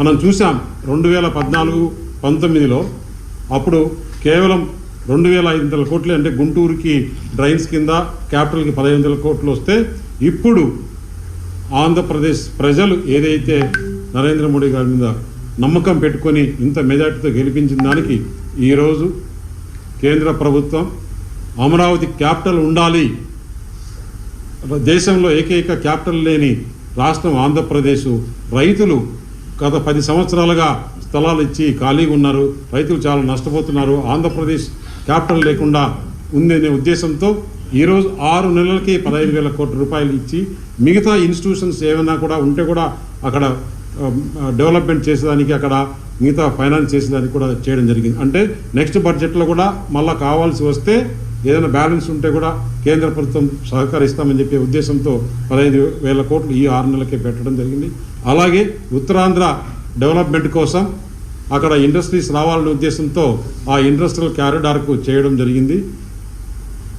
మనం చూసాం రెండు వేల పద్నాలుగు పంతొమ్మిదిలో అప్పుడు కేవలం రెండు వేల ఐదు వందల కోట్లు అంటే గుంటూరుకి డ్రైన్స్ కింద క్యాపిటల్కి పదహైదు వందల కోట్లు వస్తే ఇప్పుడు ఆంధ్రప్రదేశ్ ప్రజలు ఏదైతే నరేంద్ర మోడీ గారి మీద నమ్మకం పెట్టుకొని ఇంత మెజార్టీతో గెలిపించిన దానికి ఈరోజు కేంద్ర ప్రభుత్వం అమరావతి క్యాపిటల్ ఉండాలి. దేశంలో ఏకైక క్యాపిటల్ లేని రాష్ట్రం ఆంధ్రప్రదేశ్. రైతులు గత పది సంవత్సరాలుగా స్థలాలు ఇచ్చి ఖాళీగా ఉన్నారు. రైతులు చాలా నష్టపోతున్నారు. ఆంధ్రప్రదేశ్ క్యాపిటల్ లేకుండా ఉందనే ఉద్దేశంతో ఈరోజు ఆరు నెలలకి పదహైదు వేల కోట్ల రూపాయలు ఇచ్చి మిగతా ఇన్స్టిట్యూషన్స్ ఏమైనా కూడా ఉంటే కూడా అక్కడ డెవలప్మెంట్ చేసేదానికి అక్కడ మిగతా ఫైనాన్స్ చేసేదానికి కూడా చేయడం జరిగింది. అంటే నెక్స్ట్ బడ్జెట్లో కూడా మళ్ళీ కావాల్సి వస్తే ఏదైనా బ్యాలెన్స్ ఉంటే కూడా కేంద్ర ప్రభుత్వం సహకరిస్తామని చెప్పే ఉద్దేశంతో పదహైదు వేల కోట్లు ఈ ఆరు నెలలకే పెట్టడం జరిగింది. అలాగే ఉత్తరాంధ్ర డెవలప్మెంట్ కోసం అక్కడ ఇండస్ట్రీస్ రావాలనే ఉద్దేశంతో ఆ ఇండస్ట్రియల్ క్యారిడార్కు చేయడం జరిగింది.